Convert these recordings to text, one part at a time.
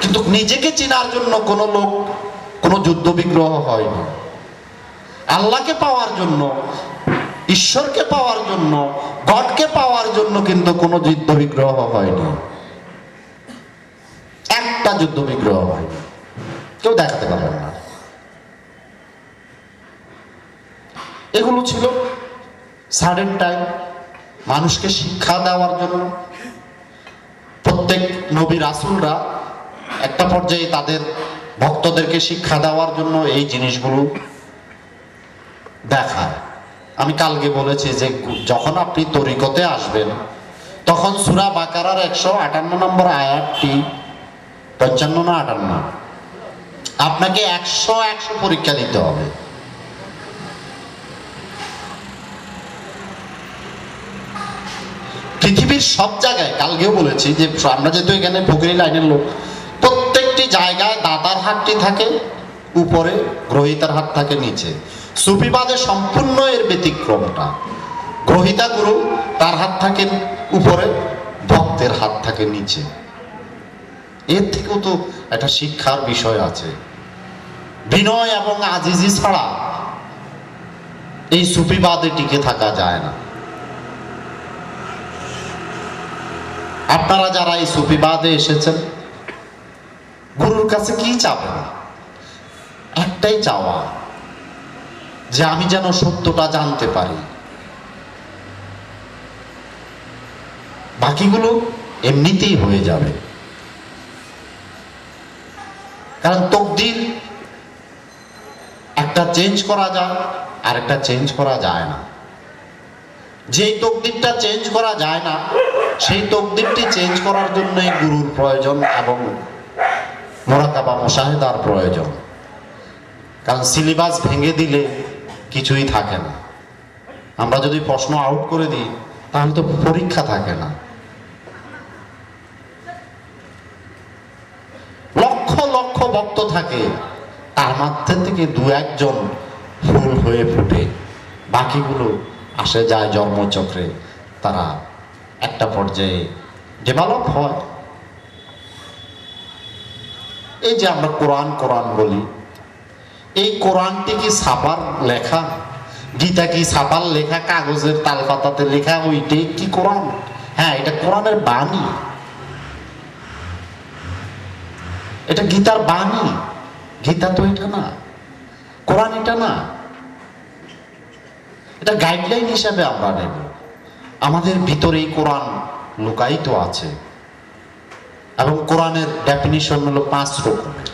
কিন্তু নিজেকে চেনার জন্য কোনো লোক, কোনো যুদ্ধ বিগ্রহ হয়নি আল্লাহকে পাওয়ার জন্য, ঈশ্বরকে পাওয়ার জন্য, গডকে পাওয়ার জন্য কিন্তু কোনো যুদ্ধ বিগ্রহ হয়নি একটা যুদ্ধ বিগ্রহ হয়নি কেউ দেখাতে পারবেন না। এগুলো ছিল সাডেন টাইম মানুষকে শিক্ষা দেওয়ার জন্য। প্রত্যেক নবী রাসুলরা একটা পর্যায়ে তাদের ভক্তদেরকে শিক্ষা দেওয়ার জন্য এই জিনিসগুলো দেখায়। আমি কালকে বলেছি যে যখন আপনি তরিকতে আসবেন, তখন সুরা বাকারার একশো আটান্ন নম্বর আয়াতটি, পঞ্চান্ন না আটান্ন? আপনাকে একশো একশো পরীক্ষা দিতে হবে। পৃথিবীর সব জায়গায়, কালকেও বলেছি যে আমরা যেহেতু এখানে ফকিরি লাইনের লোক প্রত্যেকটি জায়গায় দাদার হাতটি থাকে, উপরে গ্রহিতার হাত থাকে, নিচে। সুফিবাদে সম্পূর্ণ এর ব্যতিক্রমটা। গ্রহিতা গুরু, তার হাত থাকে উপরে, ভক্তের হাত থাকে নিচে। এর থেকেও তো একটা শিক্ষার বিষয় আছে। বিনয় এবং আজিজি ছাড়া এই সুফিবাদে টিকে থাকা যায় না। আপনারা যারা এই সুফিবাদে এসেছেন গুরুর কাছে কি চাবেন একটাই চাওয়া, যে আমি যেন সত্যটা জানতে পারি। বাকিগুলো এমনিতেই হয়ে যাবে। কারণ তকদির একটা চেঞ্জ করা যায় আর একটা চেঞ্জ করা যায় না। যেই তকদিরটা চেঞ্জ করা যায় না, সেই তকদিরটি চেঞ্জ করার জন্যই গুরুর প্রয়োজন এবং মোরাকাবা মোশাহেদার প্রয়োজন। কারণ সিলেবাস ভেঙে দিলে কিছুই থাকে না। আমরা যদি প্রশ্ন আউট করে দিই, তাহলে তো পরীক্ষা থাকে না। লক্ষ লক্ষ ভক্ত থাকে, তার মধ্যে থেকে দু একজন ফুল হয়ে ফুটে। বাকিগুলো আসে যায় জন্মচক্রে। তারা একটা পর্যায়ে ডেভেলপ হয়। এই যে আমরা কোরআন কোরআন বলি, এই কোরআনটি কি ছাপার লেখা? গীতা কি ছাপার লেখা? কাগজের তাল পাতাতে লেখা? ওইটাই কি কোরআন? হ্যাঁ এটা কোরআনের বাণী। এটা গীতার বাণী। গীতা তো এটা না। কোরআন এটা না। এটা গাইডলাইন হিসাবে আমরা নেব। আমাদের ভিতরেই কোরআন লুকায়িত আছে। এবং কোরআনের ডেফিনিশন হলো পাঁচ রকমের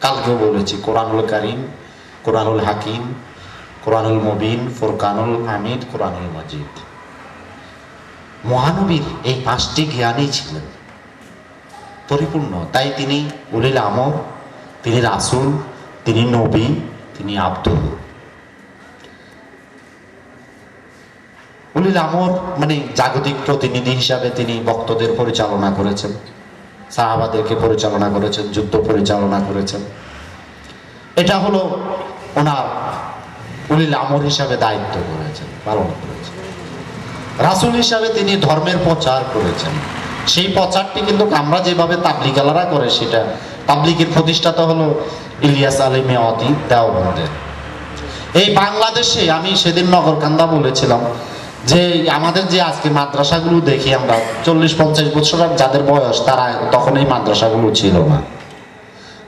কালকেও বলেছি, কোরআনুল কারিম, কোরআনুল হাকিম, কোরআনুল মবিন, ফোরকানুল হামিদ, কোরআনুল মজিদ। মহানবীর এই পাঁচটি জ্ঞানই ছিলেন। পরিপূর্ণ। তাই তিনি উলিল আমর, তিনি রাসুল, তিনি নবী, তিনি আব্দুল। উলিল আমর মানে জাগতিক প্রতিনিধি হিসাবে তিনি ভক্তদের পরিচালনা করেছেন। সাহাবাদেরকে পরিচালনা করেছেন, যুদ্ধ পরিচালনা করেছেন। এটা হলো ওনার উলিল আমর হিসাবে দায়িত্ব করেছেন, পালন করেছেন। রাসুল হিসাবে তিনি ধর্মের প্রচার করেছেন। সেই প্রচারটি কিন্তু আমরা যেভাবে তাবলিগালারা করে সেটা, তাবলিগের প্রতিষ্ঠাতা হলো ইলিয়াস আলী মেওয়াতি দেওবন্দের এই বাংলাদেশে আমি সেদিন নগরকান্দা বলেছিলাম যে আমাদের যে আজকে মাদ্রাসাগুলো দেখি আমরা, চল্লিশ, পঞ্চাশ বছর যাদের বয়স, তারা তখন এই মাদ্রাসাগুলো ছিল না।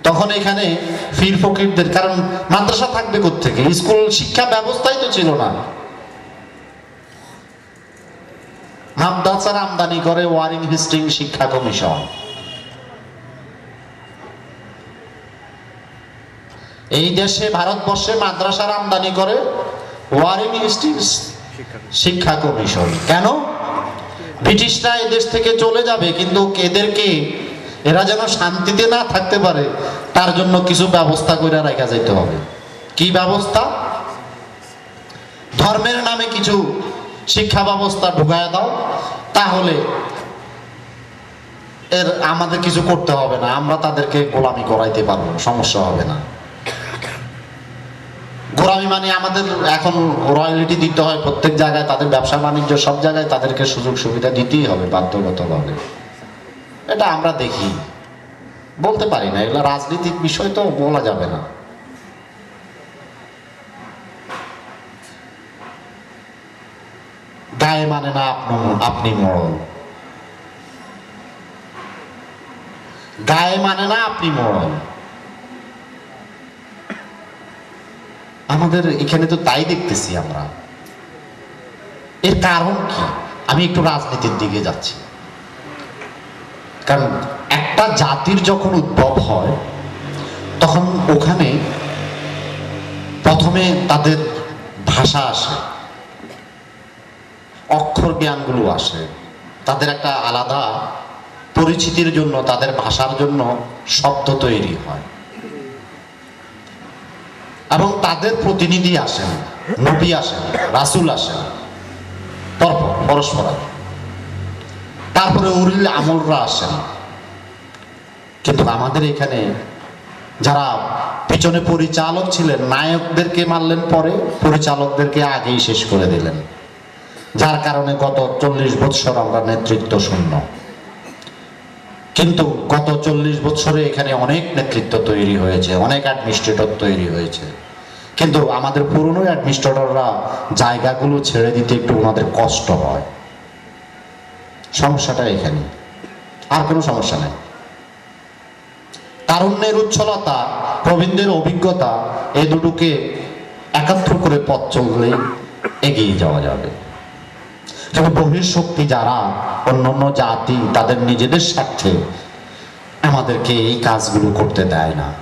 তখন এখানে ফির ফকিরদের, কারণ মাদ্রাসা থাকবে থেকে স্কুল শিক্ষা ব্যবস্থাই তো ছিল না। মাদ্রাসার আমদানি করে ওয়ারিং হিস্ট্রিং শিক্ষা কমিশন। এই দেশে, ভারতবর্ষে মাদ্রাসার আমদানি করে ওয়ারিং হিস্ট্রিং শিক্ষা কমিশন। কেন? ব্রিটিশরা এদেশ থেকে চলে যাবে, কিন্তু এদেরকে এরা যেন শান্তিতে না থাকতে পারে, তার জন্য কিছু ব্যবস্থা করে রাখা যেতে হবে। কি ব্যবস্থা? ধর্মের নামে কিছু শিক্ষা ব্যবস্থা ঢুকায় দাও, তাহলে এর আমাদের কিছু করতে হবে না, আমরা তাদেরকে গোলামি করাইতে পারব, সমস্যা হবে না। গোলামি মানে আমাদের এখন রয়্যালিটি দিতে হয় প্রত্যেক জায়গায়, তাদের ব্যবসা বাণিজ্য সব জায়গায় তাদেরকে সুযোগ সুবিধা দিতেই হবে বাধ্যগতভাবে। এটা আমরা দেখি। বলতে পারি না, এগুলো রাজনৈতিক বিষয় তো বলা যাবে না। গায়ে মানে না আপনি মরল। গায়ে মানে না আপনি মরল। আমাদের এখানে তো তাই দেখতেছি আমরা। এর কারণ কি? আমি একটু রাজনীতির দিকে যাচ্ছি। কারণ একটা জাতির যখন উদ্ভব হয়, তখন ওখানে প্রথমে তাদের ভাষা আসে, অক্ষর জ্ঞানগুলো আসে, তাদের একটা আলাদা পরিচিতির জন্য, তাদের ভাষার জন্য শব্দ তৈরি হয়। এবং তাদের প্রতিনিধি আসেন, নবী আসেন, রাসুল আসেন। পরপর পরস্পর তারপরে উরিল আমলরা আসেন। কিন্তু আমাদের এখানে যারা পিছনে পরিচালক ছিলেন, নায়কদেরকে মারলেন পরে, পরিচালকদেরকে আগেই শেষ করে দিলেন। যার কারণে গত চল্লিশ বৎসর আমরা নেতৃত্ব শূন্য কিন্তু গত চল্লিশ বছরে এখানে অনেক নেতৃত্ব তৈরি হয়েছে, অনেক অ্যাডমিনিস্ট্রেটর তৈরি হয়েছে। কিন্তু আমাদের পুরনো অ্যাডমিনিস্ট্রেটররা জায়গাগুলো ছেড়ে দিতে একটু ওনাদের কষ্ট হয়। সমস্যাটা এখানে। আর কোনো সমস্যা নেই। তারুণ্যের উচ্ছলতা, প্রবীণদের অভিজ্ঞতা এই দুটোকে একাত্র করে পথ চললে এগিয়ে যাওয়া যাবে। কিন্তু বহিঃশক্তি যারা অন্যান্য জাতি তাদের নিজেদের স্বার্থে আমাদেরকে এই কাজগুলো করতে দেয় না।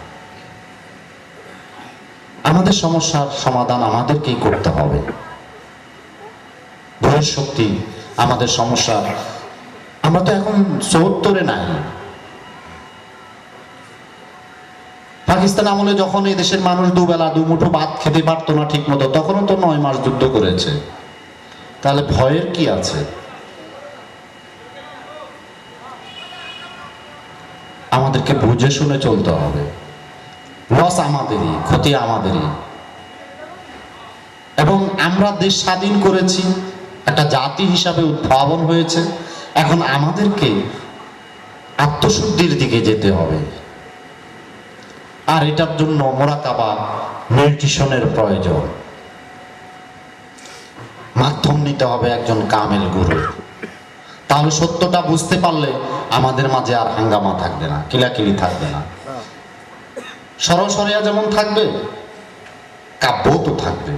আমাদের সমস্যার সমাধান আমাদেরকেই করতে হবে। বহিঃশক্তি আমাদের সমস্যা। আমরা তো এখন চৌত্তরে নাই। পাকিস্তান আমলে যখন এই দেশের মানুষ দুবেলা দুমুঠো ভাত খেতে পারতো না ঠিক মতো তখনও তো নয় মাস যুদ্ধ করেছে। তাহলে ভয়ের কি আছে? আমাদেরকে বুঝে শুনে চলতে হবে। লস আমাদেরই, ক্ষতি আমাদেরই। এবং আমরা দেশ স্বাধীন করেছি, একটা জাতি হিসাবে উদ্ভাবন হয়েছে। এখন আমাদেরকে আত্মশুদ্ধির দিকে যেতে হবে। আর এটার জন্য মোরাকাবা মেডিটেশনের প্রয়োজন। মাধ্যম নিতে হবে একজন কামেল গুরু। তাহলে সত্যটা বুঝতে পারলে আমাদের মাঝে আর হাঙ্গামা থাকবে না, কিলাকিলি থাকবে না। সরসরিয়া যেমন থাকবে কাব্য তো থাকবে।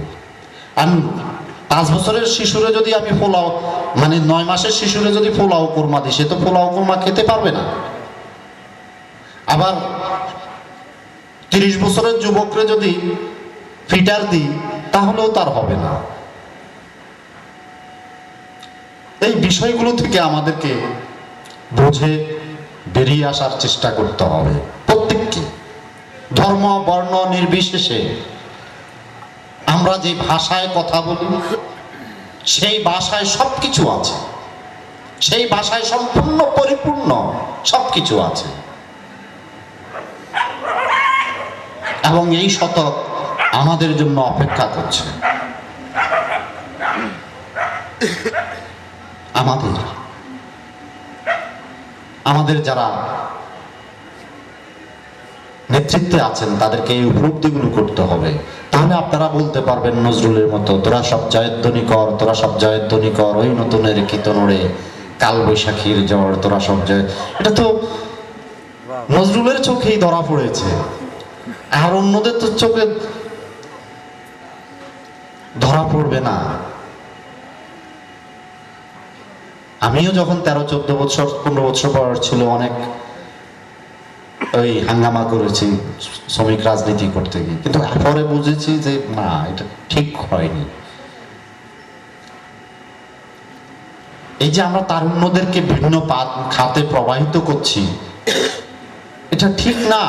আমি পাঁচ বছরের শিশুরে যদি আমি পোলাও মানে নয় মাসের শিশুরে যদি পোলাও কোরমা দিই, সে তো পোলাও কোরমা খেতে পারবে না। আবার তিরিশ বছরের যুবকরে যদি ফিটার দিই, তাহলেও তার হবে না। এই বিষয়গুলো থেকে আমাদেরকে বুঝে বেরিয়ে আসার চেষ্টা করতে হবে। প্রত্যেককে ধর্ম, বর্ণ নির্বিশেষে আমরা যে ভাষায় কথা বলি, সেই ভাষায় সব কিছু আছে। সেই ভাষায় সম্পূর্ণ পরিপূর্ণ সব কিছু আছে। এবং এই শতক আমাদের জন্য অপেক্ষা করছে। আমাদের আমাদের যারা নেতৃত্বে আছেন, তাদেরকে এই উপলব্ধিগুলো করতে হবে। তাহলে আপনারা বলতে পারবেন, নজরুলের মতো, তোরা সব জয়ধ্বনি কর, তোরা সব জয়ধ্বনি কর, ওই নতুনের কীর্তনরে কাল বৈশাখীর জ্বর, তোরা সব জয় এটা তো নজরুলের চোখেই ধরা পড়েছে। আর অন্যদের তো চোখে ধরা পড়বে না। আমিও যখন তেরো, চোদ্দ বছর, পনেরো বছর বয়স ছিল, অনেক ওই হাঙ্গামা করেছি শ্রমিক রাজনীতি করতে গিয়ে। কিন্তু পরে বুঝেছি যে, না, এটা ঠিক হয়নি। এই যে আমরা তারুণ্যদেরকে ভিন্ন পাত খাতে প্রবাহিত করছি, এটা ঠিক না।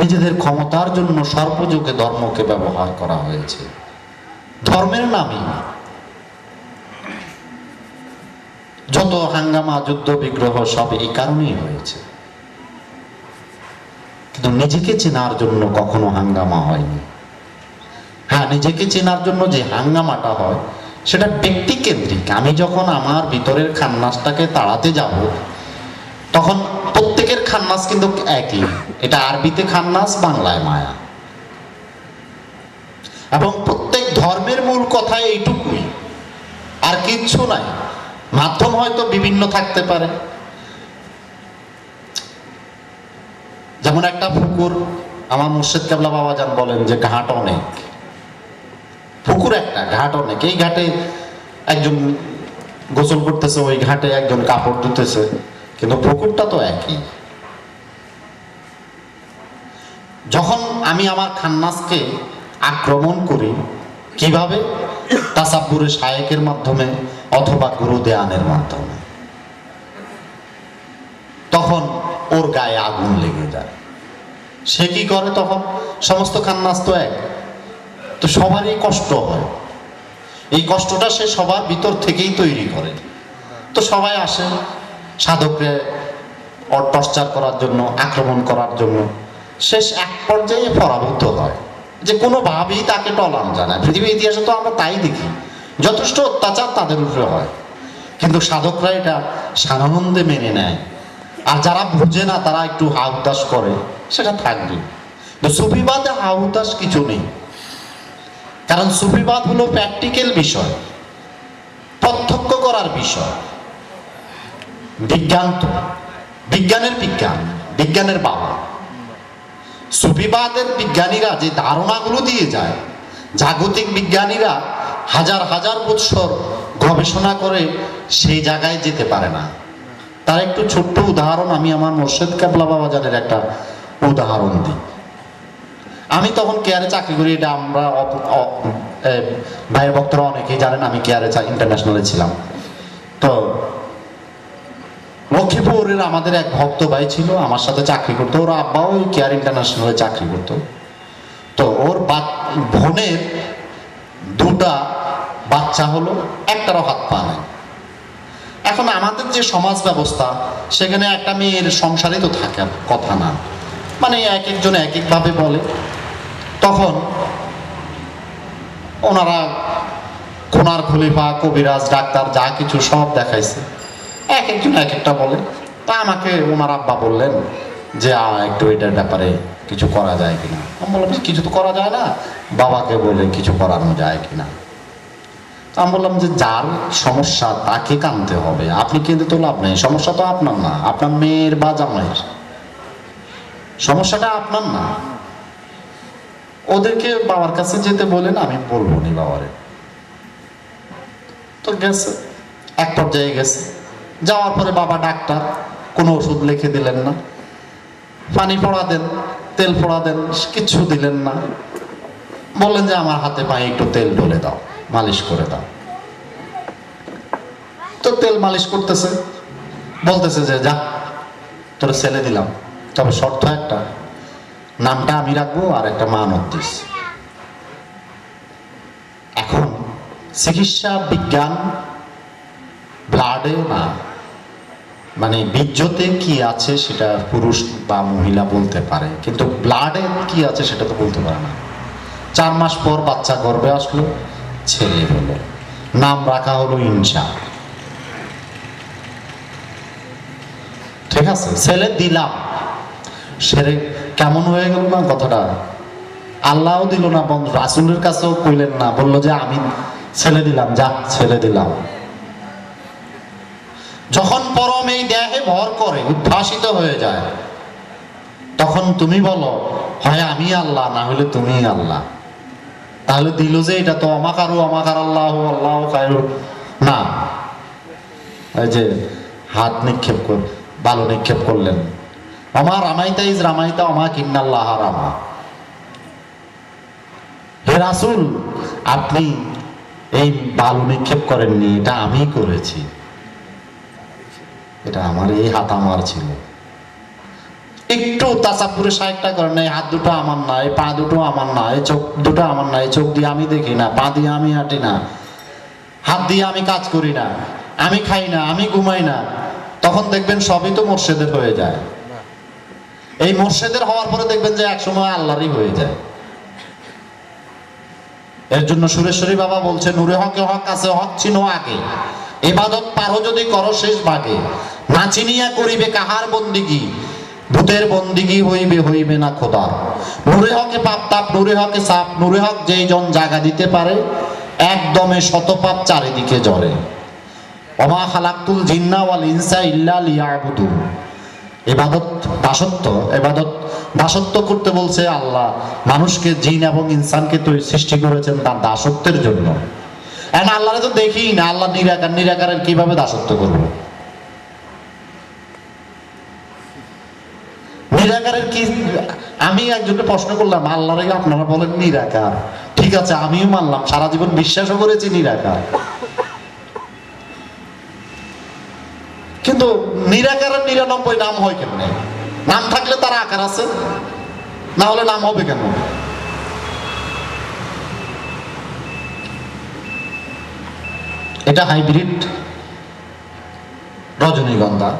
নিজেদের ক্ষমতার জন্য সর্বযুগে ধর্মকে ব্যবহার করা হয়েছে। ধর্মের নামে যত হাঙ্গামা, যুদ্ধ, বিগ্রহ সব এই কারণেই হয়েছে। কিন্তু নিজেকে চেনার জন্য কখনো হাঙ্গামা হয়নি। হ্যাঁ নিজেকে চেনার জন্য যে হাঙ্গামাটা হয়, সেটা ব্যক্তি কেন্দ্রিক আমি যখন আমার ভিতরের খান্নাসটাকে তাড়াতে যাব, তখন প্রত্যেকের খান্নাস কিন্তু একই। এটা আরবিতে খান্নাস, বাংলায় মায়া। এবং প্রত্যেক ধর্মের মূল কথা এইটুকুই। আর কিচ্ছু নাই। মাধ্যম হয়তো বিভিন্ন থাকতে পারে। যেমন একটা পুকুর আমার মুর্শিদ কাবলা বাবা যান বলেন যে ঘাট অনেক। পুকুর একটা, ঘাট অনেক। এই ঘাটে একজন গোসল করতেছে, ওই ঘাটে একজন কাপড় ধুতেছে। কিন্তু পুকুরটা তো একই। যখন আমি আমার খান্নাসকে আক্রমণ করি, কীভাবে? তাসাব্বুরে শায়েকের মাধ্যমে অথবা গুরু দেয়ানের মাধ্যমে। তখন ওর গায়ে আগুন লেগে যায়। সে কি করে তখন? সমস্ত খান্নাস তো এক। তো সবারই কষ্ট হয়। এই কষ্টটা সে সবার ভিতর থেকেই তৈরি করে। তো সবাই আসে সাধককে টর্চার করার জন্য, আক্রমণ করার জন্য। শেষ এক পর্যায়ে পরাভূত হয়। যে কোনোভাবেই তাকে টলানো যায় না পৃথিবীর ইতিহাসে তো আমরা তাই দেখি। যথেষ্ট অত্যাচার তাদের উপরে হয়। কিন্তু সাধকরা এটা সাধানন্দে মেনে নেয়। আর যারা বুঝে না, তারা একটু হাউতাস করে, সেটা থাকবে। তো সুফিবাদে হাউতাস কিছু নেই। কারণ সুফিবাদ হলো প্র্যাকটিক্যাল বিষয়, প্রত্যক্ষ করার বিষয়। বিজ্ঞান তো, বিজ্ঞানের বিজ্ঞান, বিজ্ঞানের বাবা। সুফিবাদের বিজ্ঞানীরা যে ধারণাগুলো দিয়ে যায়, জাগতিক বিজ্ঞানীরা হাজার হাজার বৎসর গবেষণা করে সেই জায়গায় যেতে পারে না। তার একটু ছোট্ট উদাহরণ আমি আমার মোর্শেদ কাবলা বাবা জানের একটা উদাহরণ দিই। আমি তখন কেয়ারে চাকরি করি, এটা আমরা ভাইয়ের ভক্তরা অনেকেই জানেন, আমি কেয়ারে ইন্টারন্যাশনালে ছিলাম। তো লক্ষ্মীপুরের আমাদের এক ভক্ত ভাই ছিল, আমার সাথে চাকরি করতো। ওর আব্বাও ওই কেয়ার ইন্টারন্যাশনালে চাকরি করতো। তো ওর বোনের দুটা বাচ্চা হলো, একটারও হাত পা নাই। এখন আমাদের যে সমাজ ব্যবস্থা, সেখানে একটা মেয়ের সংসারে তো থাকার কথা না। মানে এক একজন এক একভাবে বলে। তখন ওনারা কোনার খলিফা, কবিরাজ, ডাক্তার, যা কিছু সব দেখাইছে। এক একজন এক একটা বলে। তা আমাকে ওনার আব্বা বললেন যে একটু এটার ব্যাপারে কিছু করা যায় কিনা? আমি বললাম যে কিছু তো করা যায় না? বাবাকে বলে কিছু করানো যায় কিনা? আমি বললাম যে, যার সমস্যা তাকে কানতে হবে। আপনি কিন্তু তো লাভ নেই। সমস্যা তো আপনার না। আপনার মেয়ের বা জামাইয়ের। সমস্যাটা আপনার না। ওদেরকে বাবার কাছে যেতে বলেন, আমি বলব নি বাবারে। তো গেছে, এক পর্যায়ে গেছে। যাওয়ার পরে বাবা ডাক্তার। কোনো ওষুধ লিখে দিলেন না। পানি পড়া দেন, তেল পড়া দেন, কিচ্ছু দিলেন না। বললেন যে, আমার হাতে পায়ে একটু তেল ঢলে দাও, মালিশ করে দাও। তো তেল মালিশ করতেছে, বলতেছে যে, যা, তোর ছেলে দিলাম। তবে শর্ত একটা, নামটা আমি রাখব আর একটা মানত দিস। এখন চিকিৎসা, বিজ্ঞান, ব্লাডে না মানে বীর্যতে কি আছে সেটা পুরুষ বা মহিলা বলতে পারে, কিন্তু ব্লাডে কি আছে সেটা তো বলতে পারে না। চার মাস পর বাচ্চা গর্ভে আসলো ছেলে হলো নাম রাখা হলো ইনসা। ঠিক আছে, ছেলে দিলাম। সেরে কেমন হয়ে গেল না কথাটা? আল্লাহও দিল না বন্ধু, রাসুলের কাছেও কইলেন না, বলল যে আমি ছেলে দিলাম, যা, ছেলে দিলাম। যখন পরম এই দেহে ভর করে, উদ্ভাসিত হয়ে যায়, তখন তুমি বলো, হয় আমি আল্লাহ, না হলে তুমি আল্লাহ? তাহলে দিল যে এটা তো অমাকারু অমাকার আল্লাহ আল্লাহ খায়রু না। এই যে হাত নিক্ষেপ কর, বালু নিক্ষেপ করলেন। আমার রামাইতা ইজ রামাইতা, অমা কিন্নাল্লাহ রামা। হে রাসুল, আপনি এই বালু নিক্ষেপ করেননি, এটা আমি করেছি। এটা আমার এই হাত, আমার ছিল। একটু তাসাপুরে সাহেবটা করেন না এই হাত দুটো আমার না এই পা দুটো আমার না এই চোখ দুটো আমার না এই চোখ দিয়ে আমি দেখি না, পা দিয়ে আমি হাঁটি না, হাত দিয়ে আমি কাজ করি না, আমি খাই না, আমি ঘুমাই না, তখন দেখবেন সবই তো মোর্শেদের হয়ে যায়। এই মোর্শেদের হওয়ার পরে দেখবেন যে একসময় আল্লাহরই হয়ে যায়। এর জন্য সুরেশ্বরী বাবা বলছে নূরে হকে হক আছে, হক চিনো আগে। এবাদত পারো যদি করো শেষ ভাগে। না চিনিয়া করিবে কাহার বন্দিগি? ভূতের বন্দিগি হইবে হইবে না খোদা। নূরে হকে পাপ তাপ, নূরে হকে সাপ, নূরে হক যেই জন জাগা দিতে পারে, একদমে শতপাপ চারিদিকে জরে অমা খালাক্তুল জিন্না ওয়াল ইনসা ইল্লা লিয়াবুদু এবাদত দাসত্ব এবাদত দাসত্ব করতে বলছে আল্লাহ, মানুষকে, জিন এবং ইনসানকে তো সৃষ্টি করেছেন তার দাসত্বের জন্য। এখন আল্লাহরে তো দেখি না, আল্লাহ নিরাকার, নিরাকারের কীভাবে দাসত্ব করব? নিরাকারের কি আমি একজনকে প্রশ্ন করলাম, আল্লাহরে আপনারা বলেন নিরাকার। ঠিক আছে, আমিও মানলাম, সারা জীবন বিশ্বাসও করেছি নিরাকার। কিন্তু নিরাকারের নিরানব্বই নাম হয় কেমনে? নাম থাকলে তার আকার আছে, না হলে নাম হবে কেন এটা হাইব্রিড রজনীগন্ধা,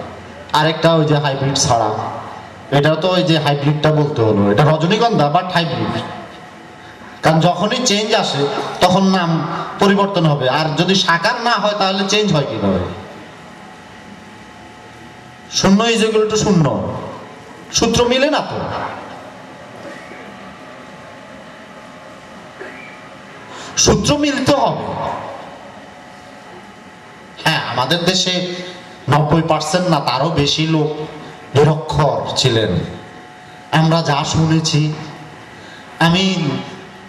আরেকটা ওই যে হাইব্রিড ছাড়া। এটা তো ওই যে হাইব্রিডটা বলতে হলো। এটা রজনীগন্ধা বাট হাইব্রিড কারণ যখনই চেঞ্জ আসে, তখন নাম পরিবর্তন হবে। আর যদি সাকার না হয়, তাহলে চেঞ্জ হয় কীভাবে? শূন্য ইজ ইকুয়াল টু শূন্য। সূত্র মিলে না তো? সূত্র মিলতে হবে। হ্যাঁ আমাদের দেশে নব্বই পার্সেন্ট না, তারও বেশি লোক নিরক্ষর ছিলেন। আমরা যা শুনেছি আমি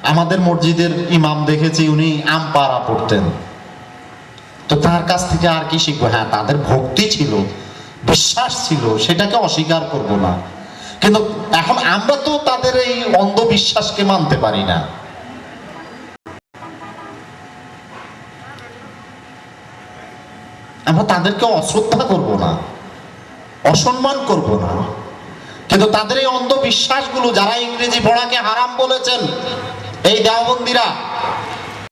আমাদের মসজিদের ইমাম দেখেছি, উনি আমপাড়া পড়তেন। তো তার কাছ থেকে আর কি শিখব? হ্যাঁ তাদের ভক্তি ছিল, বিশ্বাস ছিল, সেটাকে অস্বীকার করব না। কিন্তু এখন আমরা তো তাদের এই অন্ধবিশ্বাসকে মানতে পারি না। আমরা তাদেরকে অশ্রদ্ধা করব না। অসম্মান করব না। কিন্তু তাদের এই অন্ধবিশ্বাসগুলো যারা ইংরেজি পড়াকে হারাম বলেছেন এই দেওবন্দিরা